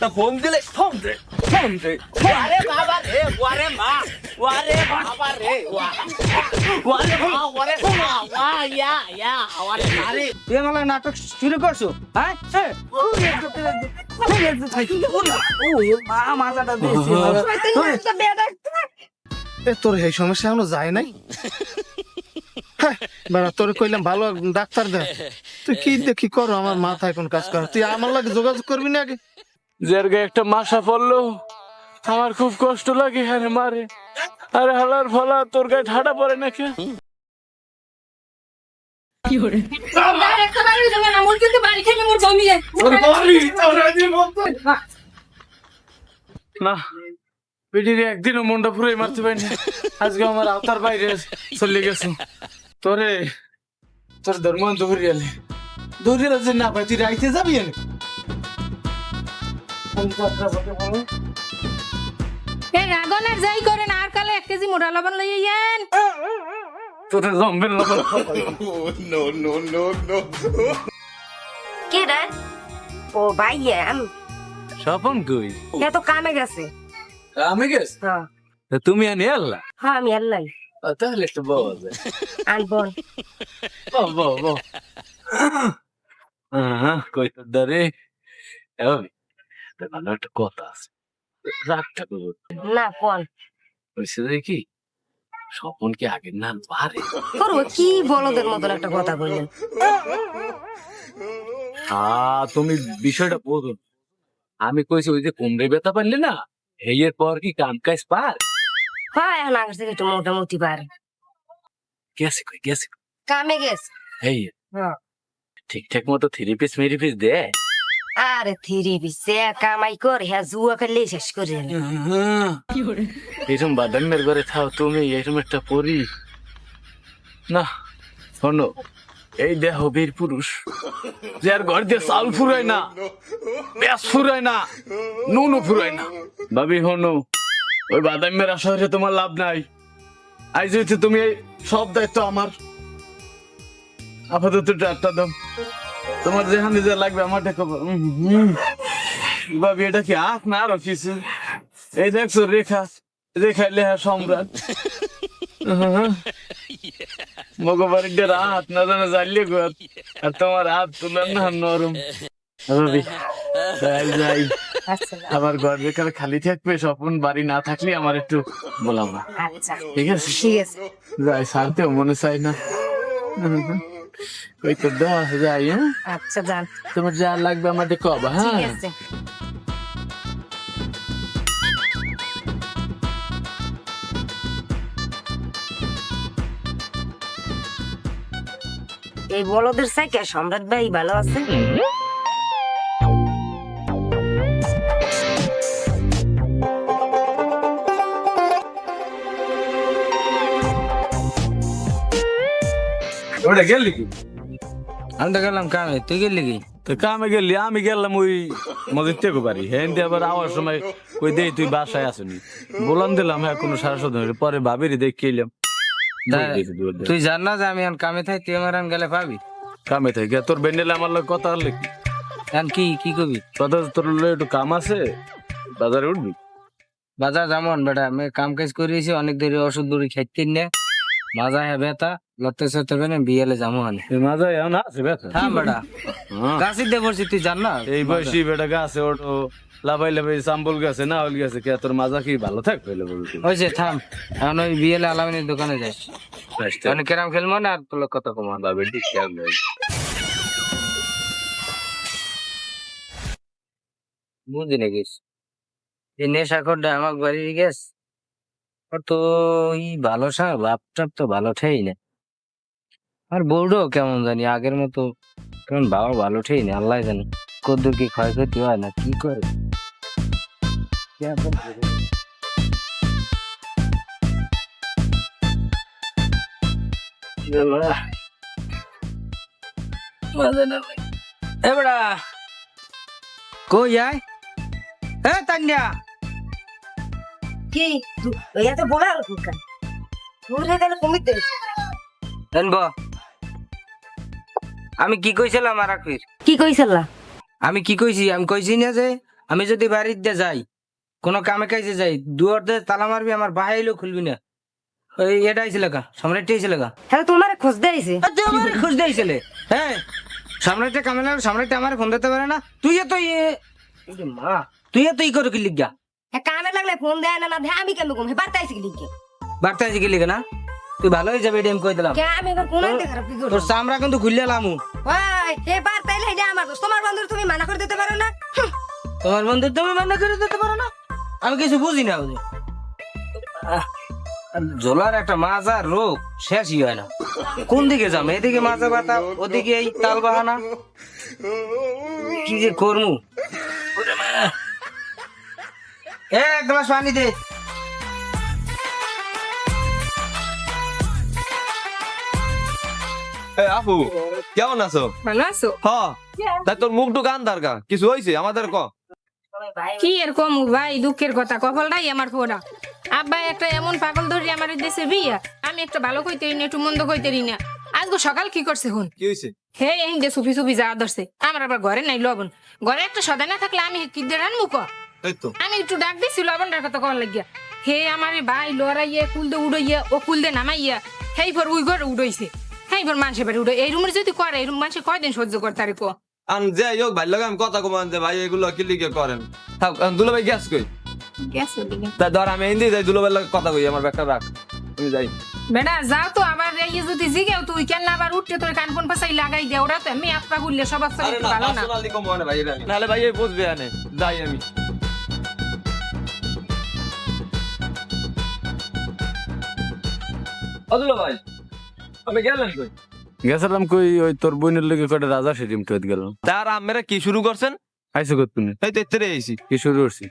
একটা ফোন দিলে ফোন দে ফোন দে আরে বাবা রে ওরে মা ওরে বাবা রে ওরে মা ওরে মা ওয়া ইয়া ইয়া ওরে আরে তুই আমার নাটক শুরু করছ? হ্যাঁ? হ্যাঁ। তোর এই সমস্যা এখনও যায় নাই? হ্যাঁ, বেড়া তোর কইলাম ভালো ডাক্তার দে তুই কি দেখি করো আমার মাথায় কোন কাজ কর তুই আমার লাগে যোগাযোগ করবি না আগে? যার গায়ে একটা মাসা পড়ল। আমার খুব কষ্ট লাগে আরে মারে আরে হালার ফলা তোর গায়ে ঠাডা পড়ে নাকি? না একদিনও মনটা মারতে পারিনি। আজকে আমার আওতার বাইরে চলে গেছে। তোরে তোর ধর্ম দৌড়িয়ালে। দৌড়িয়ালে যে না পাই তুই রাইতে যাবি এ রাগনের যাই করেন আর কালে এক কেজি মোটা লবণ লই আইয়েন। তোরে জম্বের না কে রে? ও ভাইয়া স্বপন কই? এ তো কামে গেছে। গেছ? হ্যাঁ। তুমি আনি আল্লাহ হ্যাঁ আমি আল্লাহ তাহলে একটু হ্যাঁ কই দারে? ভালো একটা কথা আছে। রাগটা না কোন হয়েছে যে কি স্বপন কি আগের না পারে কি বলদের মতন একটা কথা বললেন? হ্যাঁ তুমি বিষয়টা বোঝো আমি কইছি ওই যে কুমড়ে ব্যথা পারলে না এর পর কি কাম কাজ পার? হ্যাঁ এখন আগের থেকে একটু মোটামুটি পারে। গেছে কই গেছে? কামে গেছে। এই হ্যাঁ। ঠিকঠাক মতো থ্রি পিস মেরি পিস দে। আরে থিরি বিছে কামাই করে হ্যাঁ জুয়া খেলে শেষ করে দিল। এরকম বাদামের ঘরে থাও তুমি এরকম একটা পরি। না, শোনো, এই দেহ বীর পুরুষ যার ঘর দিয়ে চাল ফুরায় না, পেঁয়াজ ফুরায় না, নুনও ফুরায় না। ভাবি হনো ওই বাদামের শহরে তোমার লাভ নাই। আজ হইতে তুমি সব দায়িত্ব আমার, আপাতত ডাক্তার দাম তোমার যেখানে যা লাগবে আমার দেখো ভাবি এটা কি আখ না আরও কিছু? এই দেখছ রেখা রেখা লেহা সম্রাট। মগবাড়ির হাত না জানা জানলে গো আর তোমার হাত তুলার না নরম। ভাবি যাই যাই। আচ্ছা। আমার ঘর বেকার খালি থাকবে স্বপন বাড়ি না থাকলে আমার একটু বলাম না আচ্ছা। ঠিক আছে? ঠিক আছে। যাই সারতেও মনে চাই না। ওই তো দেওয়া যাই হ্যাঁ? আচ্ছা যান। তোমার যা লাগবে আমাদের কবা ঠিক হ্যাঁ আছে। এই বলদের সাইকে সম্রাট ভাই ভালো আছে? ওটা গেলি কি? আমি তো গেলাম কামে তুই গেলি কি? তো কামে গেলি আমি গেলাম ওই মদের থেকে বাড়ি। হ্যাঁ দিয়ে আবার আওয়ার সময় কই দেই তুই বাসায় আসনি। বললাম দিলাম হ্যাঁ কোনো সারা শোধ হয়নি। পরে ভাবিরি দেখে এলাম তুই জান না যে আমি এখন কামে থাকি তুই আমার গেলে পাবি? কামে থেকে তোর বেন্ডেলে আমার লোক কথা হলে কি? এখন কি কি করবি কথা তোর একটু কাম আছে বাজারে উঠবি? বাজার যেমন বেটা আমি কাম কাজ করিয়েছি অনেক দেরি ওষুধ বুড়ি খাইতে নে। মাজা হে বেতা লড়তে সরতে পেনে বিয়েলে আনে এই মাজা এখন আছে ব্যথা হ্যাঁ বেটা। হ্যাঁ। গাছি দিয়ে পড়ছি তুই জান না? এই বয়সী বেটা গাছে ওটো লাভাই লাভাই চাম্বল গেছে না হল গেছে কে তোর মাজা কি ভালো থাকবে বলতে হয়েছে থাম। এখন ওই বিয়েলে আলামিনের দোকানে যাস। অনেক কেরাম খেলব না আর তোর কত কমান বাবে ঠিক খেয়াল নেই। বুঝি না গেছ এই নেশা করডা আমার বাড়ি গেছ ওর তো ই ভালো সা বাপ টাপ তো ভালো ঠেই না। আর বউটাও কেমন জানি, আগের মতো কেমন বাবা ভালো ঠেই না, আল্লাহ জানে। কদ্দুর কি ক্ষয়ক্ষতি হয় না কি করে? আর। এ বেড়া কই আয়? এ তান্যা। কি? এত বলা কেন ঘুরে গেলে কমিতে জানব। আমি কি কইছিলাম আর কি কইছলা? আমি কি কইছি? আমি কইছি না যে আমি যদি বাড়িতে যাই কোনো কামে কাজে যাই দুয়ারতে তালা মারবি আমার বাহাইলেও খুলবি না। ওই এটা আইছিল কা সম্রাটটি আইছিল কা হ্যাঁ তোমার খোঁজ দিয়েছে আমার খোঁজ দিয়েছিলে হ্যাঁ। সম্রাটটা কামে লাগল সম্রাটটা আমার ফোন দিতে পারে না। তুই এত ইয়ে মা তুই এত ই করে কি লিখা হ্যাঁ কামে লাগলে ফোন দেয় না না আমি কেন ঘুম? বার্তা আইসি লিখে? বার্তা কি লিখে না? তুই ভালো হয়ে যাবে এটা আমি কই দিলাম। কে আমি এবার কোন আনতে খারাপ করব? তোর চামড়া কিন্তু খুললে লামু। ওই এ বার্তা এলে এটা আমার দোষ। তোমার বন্ধু তুমি মানা করে দিতে পারো না? তোমার বন্ধু তুমি মান্য করে দিতে পারো না? আমি কিছু বুঝি না বুঝি জোলার একটা মাজা রোগ শেষই হয় না। কোন দিকে যাম? এদিকে মাজা ব্যথা ওদিকে এই তাল বাহানা কি যে করমু? এক গ্লাস পানি দে। আপু কেমন আছো? ভালো আছো? হ তাই তোর মুখ টুক আন্ধার গা কিছু হয়েছে আমাদের ক। কি এরকম ভাই দুঃখের কথা কপালটাই আমার ফোরা আব্বা একটা এমন পাগল ধরি আমার দেশে বিয়া। আমি একটা ভালো কইতে না একটু মন্দ কইতে না আজকে সকাল কি করছে হুন? কি হয়েছে হে এই যে সুফি সুফি যা ধরছে। আমার আবার ঘরে নাই লবণ। ঘরে একটা সদাই না থাকলে আমি কি দিয়ে রানবো তো। আমি একটু ডাক দিছি লবণটার কথা কল লাগিয়া। হে আমার ভাই লড়াইয়ে কুল দে উড়াইয়া ও কুল দে নামাইয়া হেই ফর উই ঘরে উড়াইছে। হেই ফর মানুষের বাড়ি উড়ে এই রুমের যদি করে এই রুম মানুষে কয়দিন সহ্য করতে কো? আন যে হোক ভাই লাগে আমি কথা কমান যে ভাই এগুলো কি লিখে করেন? থাক দুলো ভাই গ্যাস কই? গেছে দিকে তা ধর আমি হিন্দি যাই দুলো ভাই কথা কই আমার ব্যাগটা রাখ। তুমি যাই। বেটা যাও তো আবার এই যদি জিগেও তুই কেন আবার উঠতে তোর কান ফোন পাশাই লাগাই দে? ওরা তো এমনি আপনা গুললে আরে না ভালো না। মানে আমি। নাহলে ভাই বুঝবে আনে যাই আমি। ভাই আমি গেলেন কই? গেছিলাম কই ওই তোর বোনের লগে কটা রাজা সেটিম টুয়েত গেলাম তার আমেরা কি শুরু করছেন? আইসো কত তুমি? এই তো কি শুরু করছি?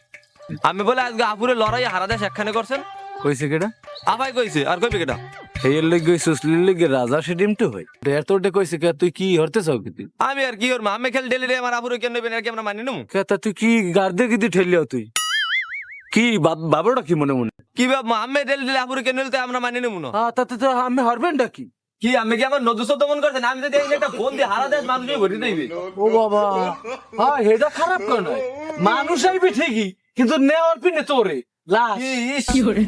আমি বলে আজকে আপুরে লড়াই হারা দেশ একখানে করছেন। কইছে কেটা আভাই কইছে আর কইবে কেটা হেয়ের লগে সুসলির লগে রাজা সেটিম টু হই এত ওটা কইছে কে তুই কি হরতে চাও কি আমি আর কি ওর মা আমি খেল ডেলি রে আমার আপুরে কেন নেবেন আর কি আমরা মানি নেব কে তা তুই কি গার্দে গিদি ঠেলিও তুই? কি বাবুটা কি মনে মনে? কি বাবা আমি ডেলি ডেলি আপুরে কেন নিতে আমরা মানি নেব না? তাতে তো আমি হারবেন ডাকি কি আমি কি আমার নদুস দমন করছেন? আমি যদি একটা ফোন দিয়ে হারা দেশ মানুষ ভরি দেবে ও বাবা। হ্যাঁ এটা খারাপ কেন? মানুষ আইবে ঠিকই কিন্তু নেওয়ার পিনে তোরে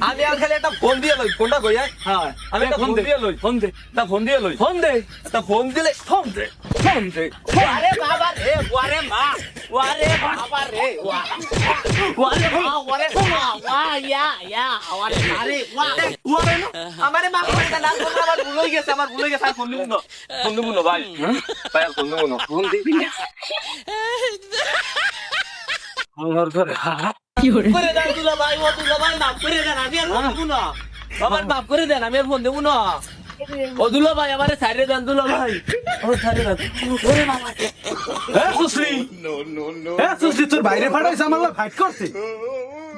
আমি আর খালি একটা ফোন দিয়ে লই ফোনটা কই আয়। হ্যাঁ। আমি একটা ফোন দিয়ে লই। ফোন দে। তা ফোন দিয়ে লই। ফোন দে। তা ফোন দিলে ফোন দে। ফোন দে ওরে বাবা রে ওরে মা ওরে বাবা রে ওরে মা ওরে মা ওয়া ইয়া ইয়া ওরে আরে ওয়া। ওরে আমারে মা করে না আমার ভুল হয়ে গেছে আমার ভুল হয়ে গেছে আর ফোন দিব না। ফোন দেবো না ভাই। ভাই আর ফোন দেবো না। ফোন দিবি না আমার ঘরে করে? দেন তুলা ভাই ও তুলা ভাই মাফ করে দেন আমি আর ফোন দিব না। আমার মাফ করে দেন আমি আর ফোন দেব না। ও দুলা ভাই আমারে ছাড়ে দেন দুলা ভাই। ও ছাড়ে দেন। ওরে বাবা। হ্যাঁ সুশ্রী। হ্যাঁ সুশ্রী তোর বাইরে ফাটাইছে আমার ফাইট করতে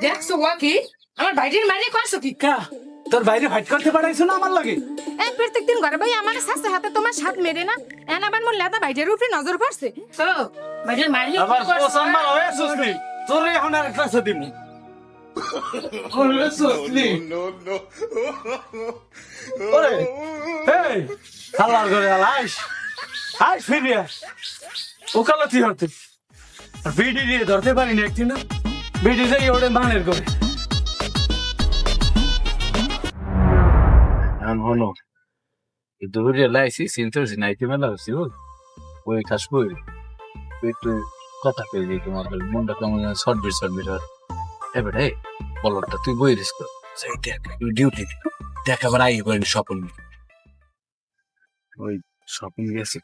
দেখছ ওয়া কি? আমার বাইরের মানে করছ কি? কা? তোর বাইরে ফাইট করতে পাঠাইছো না আমার লাগে? এই প্রত্যেক দিন ঘরে ভাই আমার শাস্তে হাতে তোমার সাথ মেরে না। এন আবার মোর লেদা বাইরের উপরে নজর পড়ছে। তো বাইরের মারলি আমার পছন্দ না হয়ে সুশ্রী। তোর এখন আর আইস আইস ফিরে আস। ওকালতি হতে। আর বিডি দিয়ে ধরতে পারিনি একদিন না। বিডি যাই ওরে মানের করে হলো দূরে লাইছি চিন্তা হচ্ছে নাইতে মেলা হচ্ছে ওই কাজ করি একটু কথা কই দিই তোমার মনটা কেমন সটবিট সটবিট হয়? এবার এই বলটা তুই বই রিস্ক কর সেই দেখ ডিউটি দেখ আবার আই করেন স্বপন ওই স্বপন গেছে।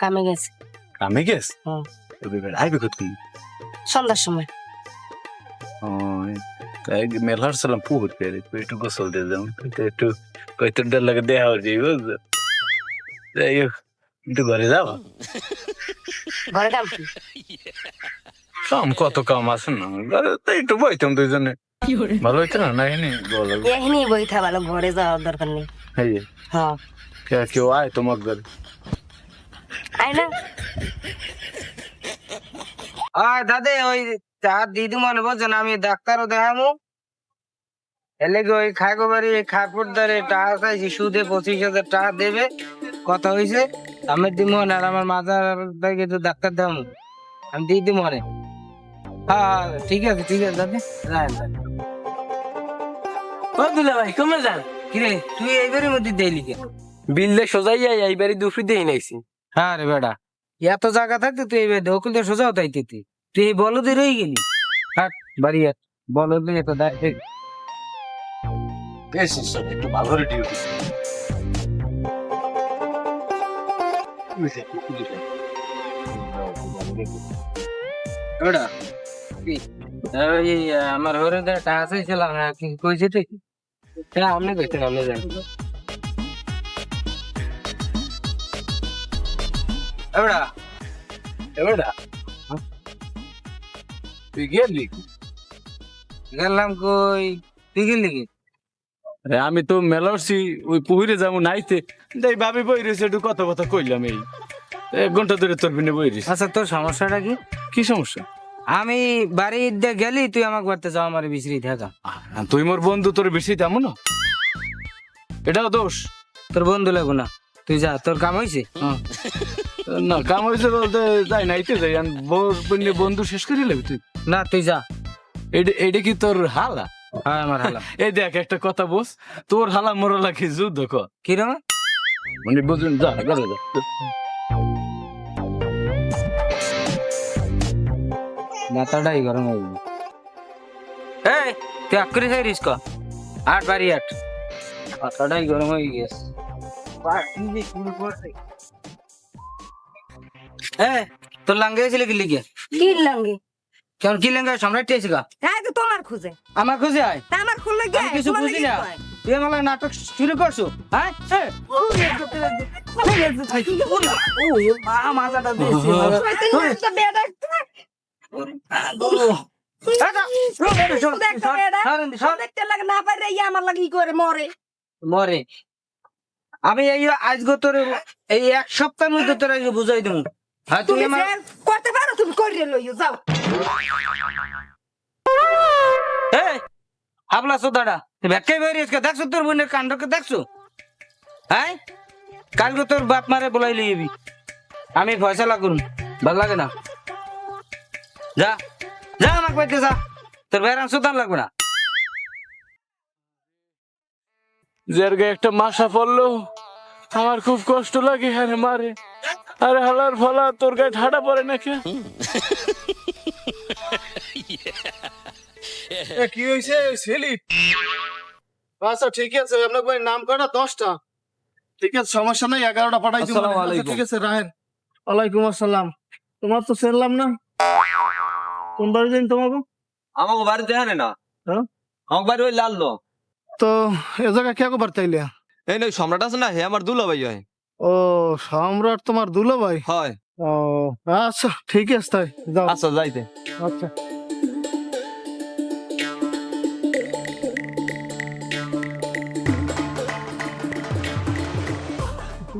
কামে গেছে। কামে গেছ? হ্যাঁ। এবার আইবে কত সন্ধ্যার সময়। তাই মেলার সালাম পুকুর পেরে একটু গোসল দিয়ে যাও একটু কয়তো ডর লাগে দেওয়া হচ্ছে বুঝছ যাই হোক। একটু ঘরে যাও। ঘরে কি কাম কত কাম আছে না? ঘরে তো একটু বইতাম দুইজনে। ভালো হইতো না? না এনে বলো এখনই বই থা ভালো ঘরে যাওয়ার দরকার নেই। হ্যাঁ। কে কেউ আয় তোমার ঘরে। আয় না। আয় দাদে ওই চা দিদি মনে বলছেন আমি ডাক্তারও দেখামু। এলে ওই খাইগো বাড়ি খারপুর টাকা চাইছি সুদে পঁচিশ হাজার টাকা দেবে। কথা হয়েছে আমি দিব আর আমার মাথার থেকে তো ডাক্তার দেখামু আমি দিয়ে দিব মনে হ্যাঁ ঠিক আছে ঠিক আছে দাদা। রাখ রাখ। ও দুলা ভাই কমে যান। কিরে তুই এইবারের মধ্যে দেইলি কেন? বিল দিয়ে সোজাই যাই এইবারই দুপুরি দিয়ে নাইছি। হ্যাঁ রে বেটা এত জায়গা থাকতে তুই এইবার দিয়ে সোজাও তাইতে তুই। তুই এই বলদে রয়ে গেলি? বাড়ি হাট বলদে এত দায়। বেশ একটু ভালো করে ডিউটি ওটা? ওই আমার ঘরে টাকা চাইছিলাম কি কইছে তুই? হ্যাঁ আপনি কইছেন আপনি জানেন ওটা এবারটা? তুই গেলি? গেলাম কই? তুই গেলি কি? আরে আমি তো মেলারছি ওই পুহিরে যাব নাইতে। যাই ভাবি বই রয়েছে একটু কথা কথা কইলাম এই। এক ঘণ্টা ধরে তোর বিনে বই রয়েছে। আচ্ছা তোর সমস্যাটা কি? কি সমস্যা? আমি বাড়ি দিয়ে গেলি তুই আমাকে বাড়তে যাও আমার বিচরি থাকা। তুই মোর বন্ধু তোর বেশি তেমন না এটাও দোষ। তোর বন্ধু লাগবো না। তুই যা তোর কাম হয়েছে না কাম হয়েছে বলতে যাই নাইতে যাই। বন্ধু শেষ করে নেবি তুই? না তুই যা। এটা এটা কি তোর হালা? হ্যাঁ আমার হালা। এই দেখ একটা কথা বস তোর হালা মোরা লাগে যুদ্ধ ক কিরম মানে বুঝুন যা যা। মাথাটাই গরম হয়ে গেল এই তুই আক্ষরি খাই রিস্ক আট বাড়ি আট। মাথাটাই গরম হয়ে গেছে। এ তোর লাঙ্গে ছিল কি লিখে কি লাগে কেমন কি লেঙ্গা সম্রাট এসে গা হ্যাঁ তো তোমার খুঁজে আমার খুঁজে আয় তা আমার খুললে গে আমি কিছু বুঝি না তুই আমার নাটক শুরু করছ হ্যাঁ লাগে ইয়ে লাগি মরে আমি এই আজ গো তোর এই এক সপ্তাহের মধ্যে তোর বুঝাই দেবো হ্যাঁ তুই তুমি আমার করতে পারো তুমি করিয়ে লইও যাও। এই হাবলা সোদাটা তুই ব্যাখ্যাই বেরিয়েছ দেখছ তোর বোনের কাণ্ডকে দেখছ? হ্যাঁ? কালকে তোর বাপ মারে বলাই লিবি আমি ফয়সালা করুন ভালো লাগে না। যা যা আমাকে পাইতে যা তোর বেড়ান সুতান লাগবে না। যার গায়ে একটা মাসা পড়ল আমার খুব কষ্ট লাগে আরে মারে। আরে হালার ফলা তোর গায়ে ঠাডা পড়ে নাকি? এ, কি হয়েছে সেলিপ আচ্ছা ঠিক আছে আপনার ভাই নাম কটা দশটা। ঠিক আছে সমস্যা নাই এগারোটা পাঠাই আচ্ছা। ঠিক আছে রাহেন। ওয়ালাইকুম আসসালাম। তোমার তো সেরলাম না? কোন বাড়ি দিন তোমাকে? আমাকে বাড়িতে আনে না। হ্যাঁ? আমাকে বাড়ি ওই লাল লো তো এ জায়গায় কে কবার তাইলে এই সম্রাট আছে না হে আমার দুলা ভাই হয়। ও সম্রাট তোমার দুলো ভাই হয়। ও আচ্ছা ঠিক আছে তাই যাও। আচ্ছা যাইতে। আচ্ছা।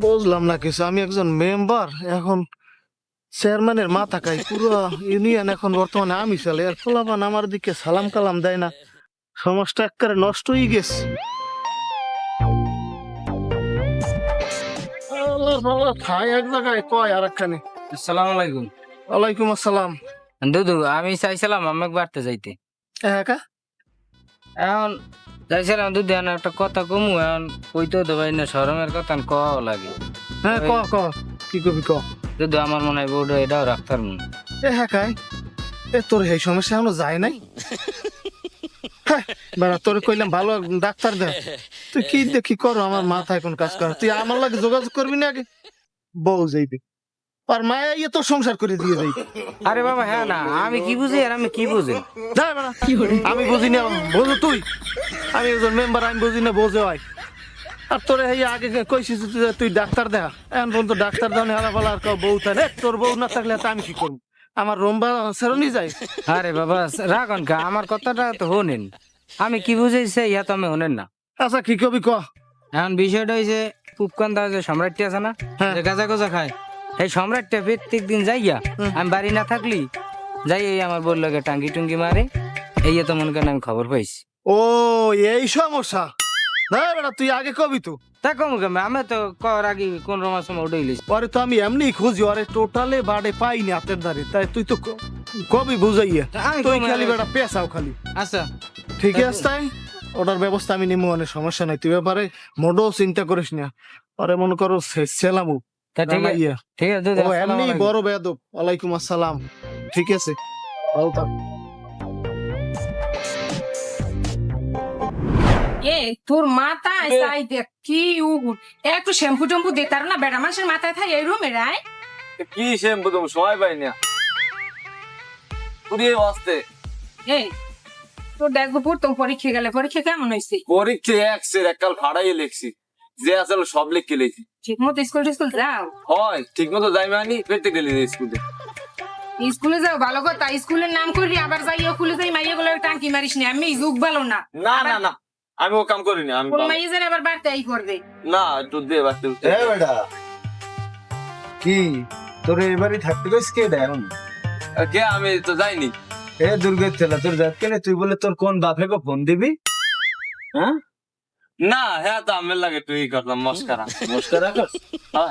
বুঝলাম না কিছু আমি একজন মেম্বার এখন চেয়ারম্যানের মাথা খাই পুরো ইউনিয়ন এখন বর্তমানে আমি চলে আর ফলাফান আমার দিকে সালাম কালাম দেয় না। সমাজটা একেবারে নষ্ট হয়ে গেছে। খাই এক জায়গায় কয় আর একখানে? আসসালামু আলাইকুম। ওয়ালাইকুম আসসালাম। দুদু আমি চাইছিলাম আমাকে বাড়তে যাইতে। একা? এখন চাইছিলাম দুধ এখন একটা কথা কমু এখন কইতেও পারি না সরমের কথা ক লাগে। হ্যাঁ ক ক কি কবি ক দুধু আমার মনে হয় বউটা এটাও রাখতার মনে। এ হ্যাঁ কাই এ তোর এই সমস্যা এখনও যায় নাই? হ্যাঁ, বেড়া তোর কইলাম ভালো ডাক্তার দে তুই কি দেখি করো আমার মাথায় কোন কাজ কর। তুই আমার লাগে যোগাযোগ করবি না আগে বউ যাইবি। আর মায়া ইয়ে তোর সংসার করে দিয়ে যাইবি। আরে বাবা হ্যাঁ না আমি কি বুঝি আর আমি কি বুঝি? আমি বুঝি না বোঝো তুই। আমি একজন মেম্বার আমি বুঝি না বোঝে হয়। আর তোরে এই আগে কইছিস যে তুই ডাক্তার দেখা। এখন পর্যন্ত ডাক্তার দাও হালা ফালা আর কেউ বউ থাকে। তোর বউ না থাকলে আমি কি করব? আমার রম্বা সেরনি যায়। আরে বাবা রাখুন আমার কথাটা তো শোনেন। আমি কি বুঝাইছে ইয়া তো আমি শোনেন না। আচ্ছা কি কবি ক? এখন বিষয়টা হয়েছে পুপকান্দা যে সম্রাটটি আছে না হ্যাঁ। যে গাজা গোজা খায় এই সম্রাটটা প্রত্যেক দিন যাইয়া হুম। আমি বাড়ি না থাকলি যাই এই আমার বলল টাঙ্গি টুঙ্গি মারে এই তো মনে করেন আমি খবর পাইছি। ও এই সমস্যা। না বেটা তুই আগে কবি তো। তা কম কেমন আমি তো কর আগে কোন রমার সময় উঠে গেলিস। পরে তো আমি এমনি খুঁজি আরে টোটালে বাড়ে পাইনি হাতের ধারে। তাই তুই তো ক- কবি বুঝাইয়া। আমি তুই কমে খালি। বেটা পেঁচাও খালি। আচ্ছা। ঠিক আছে তাই? ওটার ব্যবস্থা আমি নিমু অনেক সমস্যা নাই। তুই ব্যাপারে মোটেও চিন্তা করিস না। আরে মনে করো সেলামু ঠিক আছে ঠিক আছে দিদি, ও এমনি বড় বেয়াদব। ওয়ালাইকুম আসসালাম। ঠিক আছে ভালো থাক। এ তোর মাথায় তাই দেখ কি উগুন একটু শ্যাম্পু ট্যাম্পু দে তার না বেড়া মানুষের মাথায় থাকে এই রুমে রায়। কি শ্যাম্পু তুমি সময় পাই না। আসতে এই তোর দেখব পড়তো পরীক্ষা গেলে পরীক্ষা কেমন হয়েছে? পরীক্ষা একসের এককাল ফাড়াইয়ে লেখছি যে আসলে সব লেখি ঠিক মতো স্কুল টিস্কুল যাও? হয় ঠিক মতো যাই মানি পেতে গেলি স্কুলে। স্কুলে যাও ভালো কথা। স্কুলের নাম করি আবার যাই স্কুলে যাই মাইয়া গুলো টাঙ্কি মারিস না আমি যুগ ভালো না। না না না আমি ও কাম করিনি আমি কোন মাইয়া যেন আবার বাড়তে এই করবে না একটু দে বাড়তে এ বেটা কি? তোর এবারই থাকতে গেছ কে এখন? কে? আমি তো যাইনি। এ দুর্গের ছেলে তোর যাত কেন? তুই বলে তোর কোন বাপে গো ফোন দিবি? না হ্যাঁ তো আমি লাগে তুই করলাম মস্কারা। নমস্কার আকাশ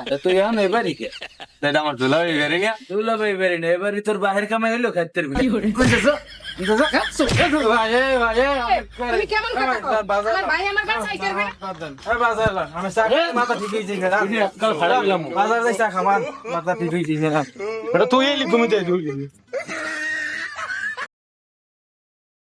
তা তুই এখন এবারই কে? সেটা আমার দুলা হয়ে গেছে না দুলা ভাই বেরি না এবারই তোর বাহির কামাই হইল খাইতে ভাই হয়েছে তুই এলি ঘুমিতে